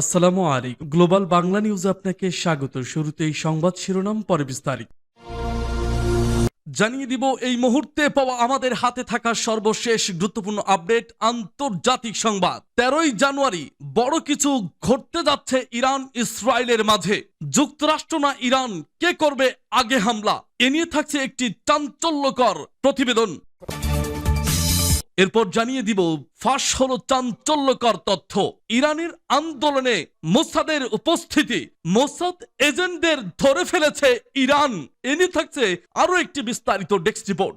আসসালামু আলাইকুম। গ্লোবাল বাংলা নিউজে আপনাকে স্বাগত। শুরুতেই সংবাদ শিরোনাম, পরে বিস্তারিত। জানিয়ে দিব, এই মুহূর্তে পাওয়া আমাদের হাতে থাকা সর্বশেষ গুরুত্বপূর্ণ আপডেট, আন্তর্জাতিক সংবাদ। তেরোই জানুয়ারি, বড় কিছু ঘটতে যাচ্ছে ইরান, ইসরায়েলের মাঝে। যুক্তরাষ্ট্র না ইরান, কে করবে আগে হামলা? এ নিয়ে থাকছে একটি চাঞ্চল্যকর প্রতিবেদন। এরপর জানিয়ে দিব, ফাঁস হলো চাঞ্চল্যকর তথ্য। ইরানের আন্দোলনে মোসাদের উপস্থিতি। মোসাদ এজেন্টদের ধরে ফেলেছে ইরান। এ নিয়ে থাকছে আরও একটি বিস্তারিত ডেস্ক রিপোর্ট।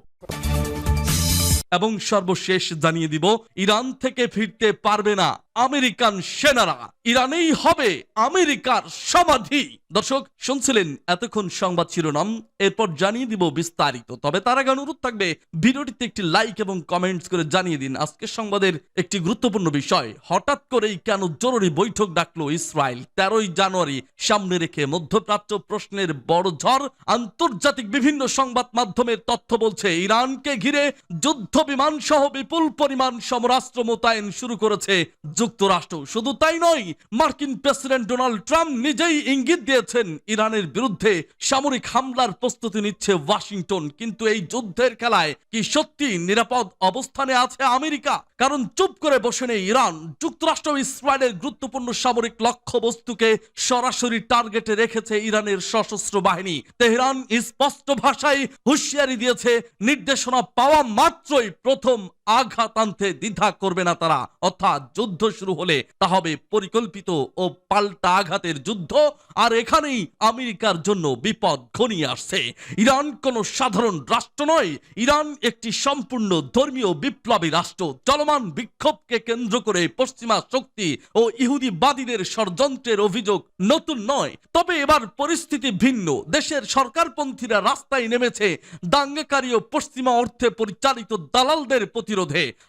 এবং সর্বশেষ জানিয়ে দিব, ইরান থেকে ফিরতে পারবে না। আমেরিকান সেনারা, ইরানেই হবে আমেরিকার সমাধি। দর্শক, শুনছিলেন এতক্ষণ সংবাদ শিরোনাম, এরপর জানিয়ে দিব বিস্তারিত। তবে তার আগে অনুরোধ থাকবে, ভিডিওটিতে একটি লাইক এবং কমেন্টস করে জানিয়ে দিন আজকের সংবাদের একটি গুরুত্বপূর্ণ বিষয়। হঠাৎ করেই কেন জরুরি বৈঠক ডাকলো ইসরায়েল? তেরোই জানুয়ারি সামনে রেখে মধ্যপ্রাচ্য প্রশ্নের বড় ঝড়, আন্তর্জাতিক বিভিন্ন সংবাদ মাধ্যমের তথ্য বলছে, ইরানকে ঘিরে যুদ্ধ বিমান সহ বিপুল পরিমাণ সমরাস্ত্র মোতায়েন শুরু করেছে যুক্তরাষ্ট্র। শুধু তাই নয়, মার্কিন প্রেসিডেন্ট ডোনাল্ড ট্রাম্প নিজেই ইঙ্গিত দিয়েছেন, ইরানের বিরুদ্ধে সামরিক হামলার প্রস্তুতি নিচ্ছে ওয়াশিংটন। কিন্তু এই যুদ্ধের খেলায় কি সত্যি নিরাপদ অবস্থানে আছে আমেরিকা? কারণ চুপ করে বসে নেই ইরান। যুক্তরাষ্ট্র ইসরায়েলের গুরুত্বপূর্ণ সামরিক লক্ষ্যবস্তুকে সরাসরি টার্গেটে রেখেছে ইরানের সশস্ত্র বাহিনী। তেহরান স্পষ্ট ভাষায় হুঁশিয়ারি দিয়েছে, নির্দেশনা পাওয়া মাত্রই প্রথম আঘাত আনতে দ্বিধা করবে না তারা। অর্থাৎ যুদ্ধ শুরু হলে তা হবে পরিকল্পিত ও পাল্টা আঘাতের যুদ্ধ। আর এখানেই আমেরিকার জন্য বিপদ ঘনিয়ে আসছে। ইরান কোনো সাধারণ রাষ্ট্র নয়। ইরান একটি সম্পূর্ণ ধর্মীয় বিপ্লবী রাষ্ট্র। চলমান বিক্ষোভকে কেন্দ্র করে পশ্চিমা শক্তি ও ইহুদিবাদীদের ষড়যন্ত্রের অভিযোগ নতুন নয়। তবে এবার পরিস্থিতি ভিন্ন। দেশের সরকারপন্থীরা রাস্তায় নেমেছে দাঙ্গাকারী ও পশ্চিমা অর্থে পরিচালিত দালালদের প্রতিরোধে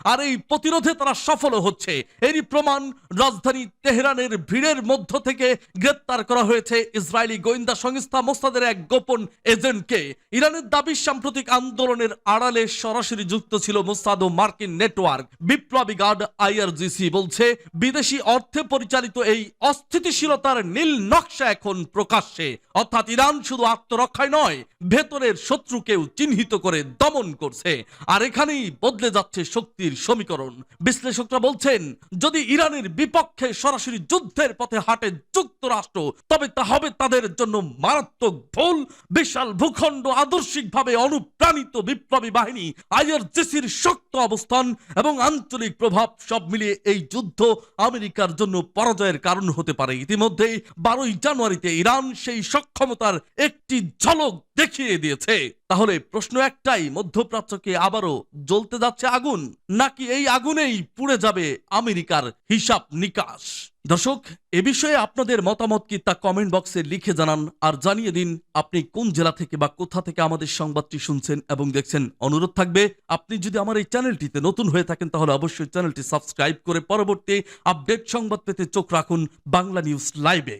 আর এই প্রতিরোধে তারা সফল হচ্ছে। এরই প্রমাণ রাজধানী তেহরানের ভিড়ের মধ্য থেকে গ্রেপ্তার করা হয়েছে ইসরায়েলি গোয়েন্দা সংস্থা মোসাদের এক গোপন এজেন্টকে। ইরানের দাবি, সাম্প্রতিক আন্দোলনের আড়ালে সরাসরি যুক্ত ছিল মোসাদ ও মার্কিন নেটওয়ার্ক। বিপ্লবী গার্ড আইআরজিসি বলছে, বিদেশি অর্থে পরিচালিত এই অস্থিতিশীলতার নীল নকশা এখন প্রকাশ্যে। অর্থাৎ ইরান শুধু আত্মরক্ষায় নয়, ভেতরের শত্রুকেও চিহ্নিত করে দমন করছে। আর এখানেই বদলে যাচ্ছে শক্তির সমীকরণ। বিশ্লেষকরা বলছেন, যদি ইরানের বিপক্ষে সরাসরি যুদ্ধের পথে হাঁটে যুক্তরাষ্ট্র, তবে তা হবে তাদের জন্য মারাত্মক ভুল। বিশাল ভূখণ্ড আদর্শিকভাবে অনুপ্রাণিত বিপ্লবী বাহিনী, আইআরজিসির শক্ত অবস্থান এবং আঞ্চলিক প্রভাব সব মিলিয়ে এই যুদ্ধ আমেরিকার জন্য পরাজয়ের কারণ হতে পারে। ইতিমধ্যেই বারোই জানুয়ারিতে ইরান সেই সক্ষমতার একটি ঝলক দেখিয়ে দিয়েছে। তাহলে প্রশ্ন একটাই, মধ্যপ্রাচ্যকে আবারও জ্বলতে যাচ্ছে আগুন, নাকি এই আগুনেই পুড়ে যাবে আমেরিকার হিসাব নিকাশ? দর্শক, এ বিষয়ে আপনাদের মতামত কি তা কমেন্ট বক্সে লিখে জানান, আর জানিয়ে দিন আপনি কোন জেলা থেকে বা কোথা থেকে আমাদের সংবাদটি শুনছেন এবং দেখছেন। অনুরোধ থাকবে, আপনি যদি আমার এই চ্যানেলটিতে নতুন হয়ে থাকেন, তাহলে অবশ্যই চ্যানেলটি সাবস্ক্রাইব করে পরবর্তী আপডেট সংবাদ পেতে চোখ রাখুন বাংলা নিউজ লাইভে।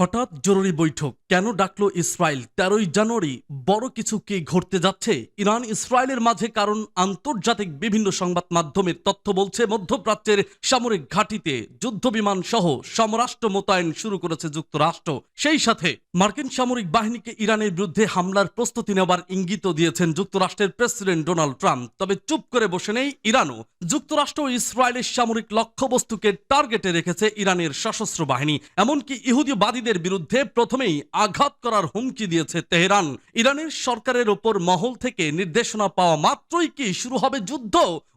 হঠাৎ জরুরি বৈঠক। কেন ডাকলো ইসরায়েল? তেরোই জানুয়ারি বড় কিছু কি ঘটতে যাচ্ছে? ইরান ইসরায়েলের মাঝে কারণ আন্তর্জাতিক বিভিন্ন সংবাদ মাধ্যমের তথ্য বলছে, মধ্যপ্রাচ্যের সামরিক ঘাঁটিতে যুদ্ধ বিমান সহ সমরাষ্ট্র মোতায়েন শুরু করেছে যুক্তরাষ্ট্র। সেই সাথে মার্কিন সামরিক বাহিনীকে ইরানের বিরুদ্ধে হামলার প্রস্তুতি নেওয়ার ইঙ্গিত দিয়েছেন যুক্তরাষ্ট্রের প্রেসিডেন্ট ডোনাল্ড ট্রাম্প। তবে চুপ করে বসে নেই ইরানও। যুক্তরাষ্ট্র ও ইসরায়েলের সামরিক লক্ষ্যবস্তুকে টার্গেটে রেখেছে ইরানের সশস্ত্র বাহিনী। এমনকি ইহুদিবাদীদের বিরুদ্ধে প্রথমেই আঘাত করার হুমকি দিয়েছে তেহরান। ইরানের সরকারের ওপর মহল থেকে নির্দেশনা পাওয়া মাত্রই কি শুরু হবে যুদ্ধ?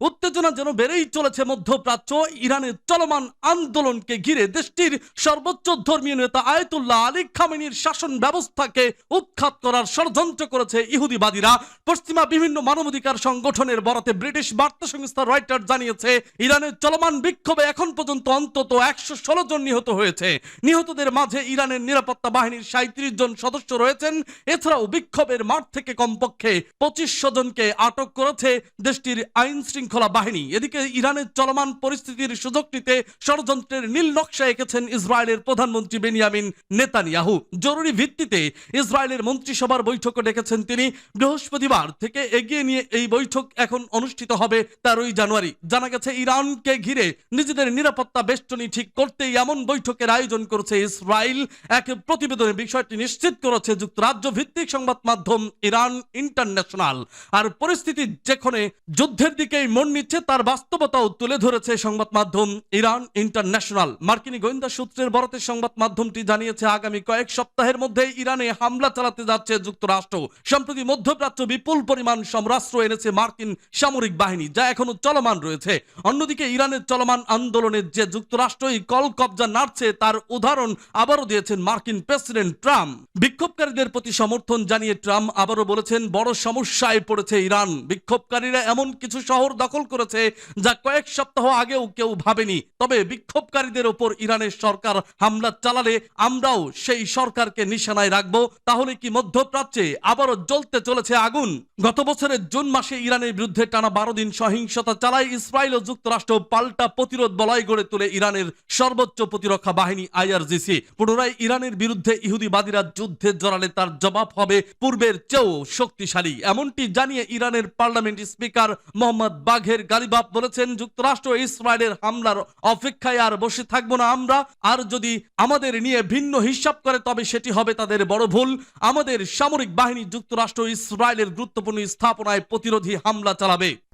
উত্তেজনা যেন বেড়েই চলেছে মধ্যপ্রাচ্য। ইরানের চলমান আন্দোলনকে ঘিরে দেশটির সর্বোচ্চ ধর্মীয় নেতা আয়তুল্লাহ আলী খামেনির শাসন ব্যবস্থাকে উৎখাত করার ষড়যন্ত্র করেছে ইহুদিবাদীরা। পশ্চিমা বিভিন্ন মানবাধিকার সংগঠনের বরাতে ব্রিটিশ বার্তা সংস্থা রয়টার জানিয়েছে, ইরানের চলমান বিক্ষোভে এখন পর্যন্ত অন্তত একশো ষোলো জন নিহত হয়েছে। নিহতদের মাঝে ইরান ইরানের নিরাপত্তা বাহিনীর সাঁত্রিশ জন সদস্য রয়েছেন। এছাড়াও বিক্ষোভের মাঠ থেকে কমপক্ষে পঁচিশশো জনকে আটক করেছে দেশটির আইন শৃঙ্খলা বাহিনী। এদিকে ইরানের চলমান পরিস্থিতির সুযোগ নিতে ষড়যন্ত্রের নীল নকশা এঁকেছেন ইসরায়েলের প্রধানমন্ত্রী বেনিয়ামিন নেতানিয়াহু। জরুরি ভিত্তিতে ইসরায়েলের মন্ত্রিসভার বৈঠক ডেকেছেন তিনি। বৃহস্পতিবার থেকে এগিয়ে নিয়ে এই বৈঠক এখন অনুষ্ঠিত হবে তেরোই জানুয়ারি। জানা গেছে, ইরানকে ঘিরে নিজেদের নিরাপত্তা বেষ্টনী ঠিক করতেই এমন বৈঠকের আয়োজন করেছে ইসরায়েল। এক প্রতিবেদনে বিষয়টি নিশ্চিত করেছে যুক্তরাজ্য ভিত্তিক সংবাদ মাধ্যম ইরান ইন্টারন্যাশনাল। আর পরিস্থিতি যেখানে যুদ্ধের দিকেই মন নিচ্ছে, তার বাস্তবতাও তুলে ধরেছে সংবাদ মাধ্যম ইরান ইন্টারন্যাশনাল। মার্কিনী গোয়েন্দা সূত্রের বরাতে সংবাদ মাধ্যমটি জানিয়েছে, আগামী কয়েক সপ্তাহের মধ্যে ইরানে হামলা চালাতে যাচ্ছে যুক্তরাষ্ট্র। সম্প্রতি মধ্যপ্রাচ্য বিপুল পরিমাণ সমরাস্ত্র এনেছে মার্কিন সামরিক বাহিনী, যা এখনও চলমান রয়েছে। অন্যদিকে ইরানের চলমান আন্দোলনের যে যুক্তরাষ্ট্রই কল কবজা নাড়ছে, তার উদাহরণ আবারও দিয়েছেন মার্কিন প্রেসিডেন্ট ট্রাম্প। বিক্ষোভকারীদের প্রতি সমর্থন জানিয়ে ট্রাম্প আবারও বলেছেন, বড় সমস্যায় পড়েছে ইরান। বিক্ষোভকারীরা এমন কিছু শহর দখল করেছে যা কয়েক সপ্তাহ আগেও কেউ ভাবেনি। তবে বিক্ষোভকারীদের ওপর ইরানের সরকার হামলা চালালে আমরাও সেই সরকারকে নিশানায় রাখব। তাহলে কি মধ্যপ্রাচ্যে আবারও জ্বলতে চলেছে আগুন? গত বছরের জুন মাসে ইরানের বিরুদ্ধে টানা বারো দিন সহিংসতা চালায় ইসরায়েল ও যুক্তরাষ্ট্র পাল্টা প্রতিরোধ বলয় গড়ে তুলে ইরানের সর্বোচ্চ প্রতিরক্ষা বাহিনী আইআরজিসি। পুনরায় ইরানের বিরুদ্ধে ইহুদিবাদীরা যুদ্ধে জড়ালে তার জবাব হবে পূর্বের চেয়েও শক্তিশালী। এমনটি জানিয়ে ইরানের পার্লামেন্ট স্পিকার মোহাম্মদ বাঘের গালিবাব বলেছেন, যুক্তরাষ্ট্র ইসরায়েলের হামলার অপেক্ষায় আর বসে থাকব না আমরা। আর যদি আমাদের নিয়ে ভিন্ন হিসাব করে, তবে সেটি হবে তাদের বড় ভুল। আমাদের সামরিক বাহিনী যুক্তরাষ্ট্র ইসরায়েলের গুরুত্বপূর্ণ স্থাপনায় প্রতিরোধী হামলা চালাবে।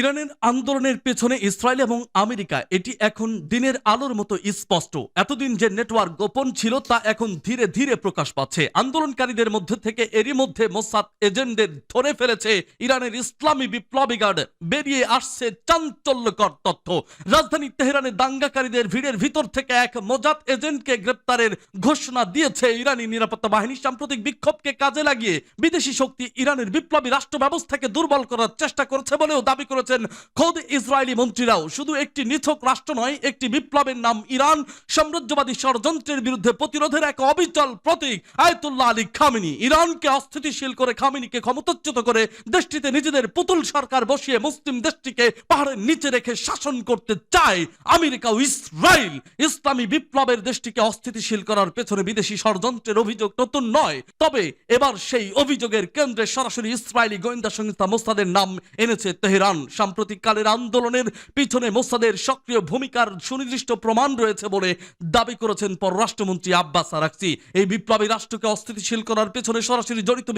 ইরানের আন্দোলনের পেছনে ইসরায়েল এবং আমেরিকা, এটি এখন দিনের আলোর মতো স্পষ্ট। এতদিন যে নেটওয়ার্ক গোপন ছিল, তা এখন ধীরে ধীরে প্রকাশ পাচ্ছে। আন্দোলনকারীদের মধ্যে থেকে এরই মধ্যে মোসাদ এজেন্টদের ধরে ফেলেছে ইরানের ইসলামী বিপ্লবী গার্ড। বেরিয়ে আসছে চাঞ্চল্যকর তথ্য। রাজধানী তেহরানে দাঙ্গাকারীদের ভিড়ের ভিতর থেকে এক মোজাত এজেন্টকে গ্রেপ্তারের ঘোষণা দিয়েছে ইরানি নিরাপত্তা বাহিনী। সাম্প্রতিক বিক্ষোভকে কাজে লাগিয়ে বিদেশি শক্তি ইরানের বিপ্লবী রাষ্ট্র ব্যবস্থাকে দুর্বল করার চেষ্টা করেছে বলেও দাবি করেছেন খোদ ইসরায়েলি মন্ত্রীরাও শুধু একটি নিছক রাষ্ট্র নয়, একটি বিপ্লবের নাম ইরান, সাম্রাজ্যবাদী ষড়যন্ত্রের বিরুদ্ধে প্রতিরোধের এক অবিচল প্রতীক, আয়তুল্লাহ আলী খামিনি। ইরানকে অস্থিতিশীল করে খামিনিকে ক্ষমতাচ্যুত করে দেশটিতে নিজেদের পুতুল সরকার বসিয়ে মুসলিম দেশটিকে পাহাড়ের নিচে রেখে শাসন করতে চায় আমেরিকা ও ইসরায়েল। ইসলামী বিপ্লবের দেশটিকে অস্থিতিশীল করার পেছনে বিদেশি ষড়যন্ত্রের অভিযোগ নতুন নয়। তবে এবার সেই অভিযোগের কেন্দ্রে সরাসরি ইসরায়েলি গোয়েন্দা সংস্থা মোসাদের নাম এনেছে তেহরান। সাম্প্রতিক কালের আন্দোলনের পিছনে মোসাদের সক্রিয় ভূমিকার সুনির্দিষ্ট প্রমাণ রয়েছে বলে দাবি করেছেন পররাষ্ট্রমন্ত্রী আব্বাস আরাকসি এই বিপ্লবী রাষ্ট্রকে অস্থিতিশীল করার পেছনে সরাসরি জড়িত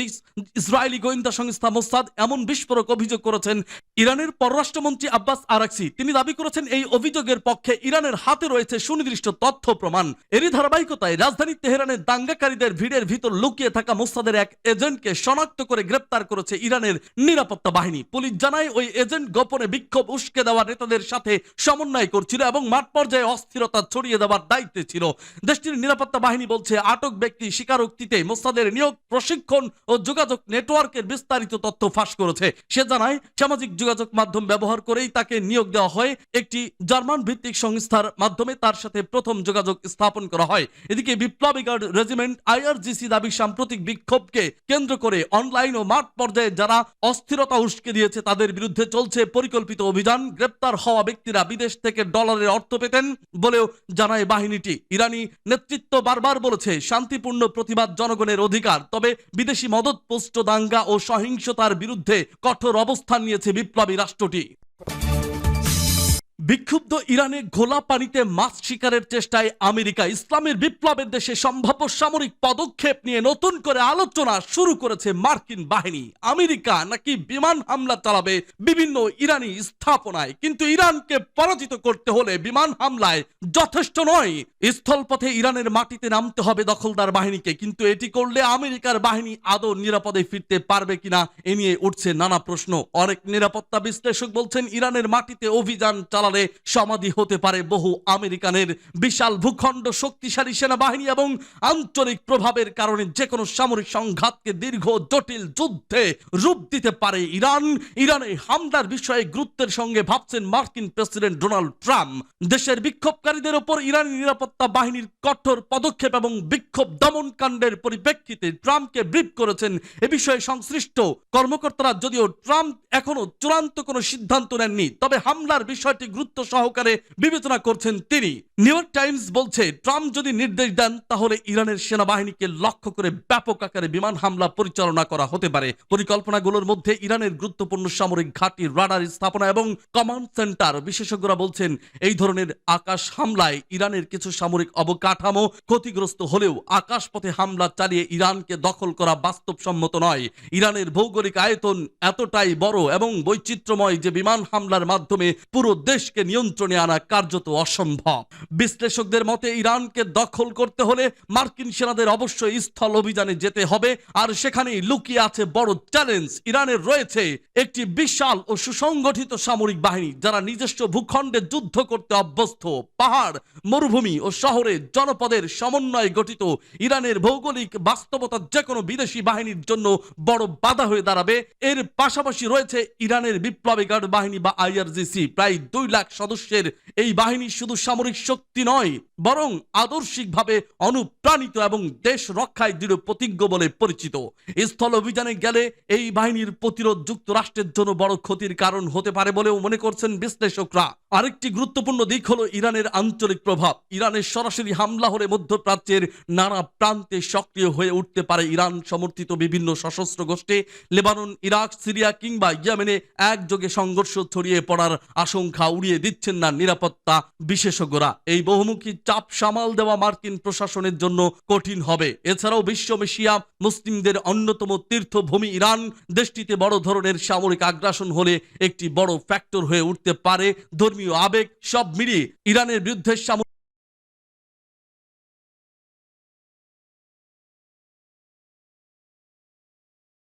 ইসরায়েলি গোয়েন্দা সংস্থা মোসাদ এমন বিস্ফোরক অভিযোগ করেছেন ইরানের পররাষ্ট্রমন্ত্রী আব্বাস আরাকসি তিনি দাবি করেছেন এই অভিযোগের পক্ষে ইরানের হাতে রয়েছে সুনির্দিষ্ট তথ্য প্রমাণ। এরই ধারাবাহিকতায় রাজধানী তেহরানের দাঙ্গাকারীদের ভিড়ের ভিতর লুকিয়ে থাকা মোসাদের এক এজেন্টকে শনাক্ত করে গ্রেপ্তার করেছে ইরানের নিরাপত্তা বাহিনী। পুলিশ জানায়, ওই এজেন্ট গোপনে বিক্ষোভ উস্কে দেওয়া নেতাদের সাথে সমন্বয় করছিল এবং মাঠ পর্যায়ে অস্থিরতা ছড়িয়ে দেওয়ার দায়িত্বে ছিল। দেশটির নিরাপত্তা বাহিনী বলছে, আটক ব্যক্তি স্বীকারোক্তিতে মোসাদের নিয়োগ, প্রশিক্ষণ ও যোগাযোগ নেটওয়ার্কের বিস্তারিত তথ্য ফাঁস করেছে। সে জানায়, সামাজিক যোগাযোগ মাধ্যম ব্যবহার করেই তাকে নিয়োগ দেওয়া হয়। একটি জার্মান ভিত্তিক সংস্থার মাধ্যমে তার সাথে প্রথম যোগাযোগ স্থাপন করা হয়। এদিকে বিপ্লবী গার্ড রেজিমেন্ট আইআরজিসি দাবি, সাম্প্রতিক বিক্ষোভকে কেন্দ্র করে অনলাইন ও মাঠ পর্যায়ে যারা অস্থিরতা উস্কে দিয়েছে তাদের বিরুদ্ধে চলছে পরিকল্পিত অভিযান। গ্রেপ্তার হওয়া ব্যক্তিরা বিদেশ থেকে ডলারের অর্থ পেতেন বলেও জানায় বাহিনীটি। ইরানি নেতৃত্ব বারবার বলেছে, শান্তিপূর্ণ প্রতিবাদ জনগণের অধিকার, তবে বিদেশি মদত মদতপুষ্ট দাঙ্গা ও সহিংসতার বিরুদ্ধে কঠোর অবস্থান নিয়েছে বিপ্লবী রাষ্ট্রটি। বিক্ষুব্ধ ইরানে ঘোলা পানিতে মাছ শিকারের চেষ্টায় আমেরিকা ইসলামের বিপ্লবের দেশে সম্ভাব্য সামরিক পদক্ষেপ নিয়ে নতুন করে আলোচনা শুরু করেছে মার্কিন বাহিনী। আমেরিকা নাকি বিমান হামলা চালাবে বিভিন্ন ইরানি স্থাপনায়, কিন্তু ইরানকে পরাজিত করতে হলে বিমান হামলায় যথেষ্ট নয়। স্থলপথে ইরানের মাটিতে নামতে হবে দখলদার বাহিনীকে, কিন্তু এটি করলে আমেরিকার বাহিনী আদৌ নিরাপদে ফিরতে পারবে কিনা এ নিয়ে উঠছে নানা প্রশ্ন। অনেক নিরাপত্তা বিশ্লেষক বলছেন, ইরানের মাটিতে অভিযান চালালে স্থলে সমাধি হতে পারে বহু আমেরিকানের বিশাল ভূখণ্ড শক্তিশালী সেনাবাহিনী এবং আঞ্চলিক প্রভাবের কারণে যে কোনো সামরিক সংঘাতকে দীর্ঘ, জটিল যুদ্ধে রূপ দিতে পারে ইরান। ইরানে হামলার বিষয়ে গুরুত্বের সঙ্গে ভাবছেন মার্কিন প্রেসিডেন্ট ডোনাল্ড ট্রাম্প। দেশের বিক্ষোভকারীদের ওপর ইরানি নিরাপত্তা বাহিনীর কঠোর পদক্ষেপ এবং বিক্ষোভ দমন কাণ্ডের পরিপ্রেক্ষিতে ট্রাম্পকে ব্রিফ করেছেন এ বিষয়ে সংশ্লিষ্ট কর্মকর্তারা। যদিও ট্রাম্প এখনও চূড়ান্ত কোনো সিদ্ধান্ত নেননি, তবে হামলার বিষয়টি গুরুত্ব সহকারে বিবেচনা করছেন তিনি। নিউ ইয়র্ক টাইমস বলছে, ট্রাম্প যদি নির্দেশ দেন, তাহলে ইরানের সেনাবাহিনীকে লক্ষ্য করে ব্যাপক আকারে বিমান হামলা পরিচালনা করা হতে পারে। পরিকল্পনাগুলোর মধ্যে ইরানের গুরুত্বপূর্ণ সামরিক ঘাঁটি, রাডার স্থাপনা এবং কমান্ড সেন্টার বিশেষজ্ঞরা বলছেন, এই ধরনের আকাশ হামলায় ইরানের কিছু সামরিক অবকাঠামো ক্ষতিগ্রস্ত হলেও আকাশপথে হামলা চালিয়ে ইরানকে দখল করা বাস্তবসম্মত নয়। ইরানের ভৌগোলিক আয়তন এতটাই বড় এবং বৈচিত্র্যময় যে বিমান হামলার মাধ্যমে পুরো দেশকে নিয়ন্ত্রণে আনা কার্যত অসম্ভব। বিশ্লেষকদের মতে, ইরানকে দখল করতে হলে মার্কিন সেনাদের অবশ্যই স্থল অভিযানে যেতে হবে, আর সেখানেই লুকিয়ে আছে বড় চ্যালেঞ্জ। ইরানের রয়েছে একটি বিশাল ও সুসংগঠিত সামরিক বাহিনী, যারা নিজস্ব ভূখণ্ডে যুদ্ধ করতে অভ্যস্ত। পাহাড়, মরুভূমি ও শহরে জনপদের সমন্বয়ে গঠিত ইরানের ভৌগোলিক বাস্তবতা যে কোনো বিদেশি বাহিনীর জন্য বড় বাধা হয়ে দাঁড়াবে। এর পাশাপাশি রয়েছে ইরানের বিপ্লবী গার্ড বাহিনী বা আইআরজিসি। প্রায় দুই লাখ সদস্যের। এই বাহিনী শুধু সামরিক শক্তি নয় বরং আদর্শিকভাবে অনুপ্রাণিত এবং দেশ রক্ষায় দৃঢ় প্রতিজ্ঞ বলে পরিচিত। স্থল অভিযানে গেলে এই বাহিনীর প্রতিরোধ যুক্তরাষ্ট্রের জন্য বড় ক্ষতির কারণ হতে পারে বলেও মনে করছেন বিশ্লেষকরা। আরেকটি গুরুত্বপূর্ণ দিক হলো ইরানের আঞ্চলিক প্রভাব। ইরানের সরাসরি হামলা হলে মধ্যপ্রাচ্যের নানা প্রান্তে সক্রিয় হয়ে উঠতে পারে ইরান। সমর্থিত বিভিন্ন সশস্ত্র গোষ্ঠী লেবানন, ইরাক, সিরিয়া কিংবা ইয়েমেনে একযোগে সংঘর্ষ ছড়িয়ে পড়ার আশঙ্কা উড়িয়ে দিচ্ছেন না নিরাপত্তা বিশেষজ্ঞরা। এই বহুমুখী চাপ সামাল দেওয়া মার্কিন প্রশাসনের জন্য কঠিন হবে। এছাড়াও বিশ্ব এশিয়া মুসলিমদের অন্যতম তীর্থভূমি ইরান, দেশটিতে বড় ধরনের সামরিক আগ্রাসন হলে একটি বড় ফ্যাক্টর হয়ে উঠতে পারে ধর্মীয় আবেগ। সব মিলিয়ে ইরানের বিরুদ্ধে সামরিক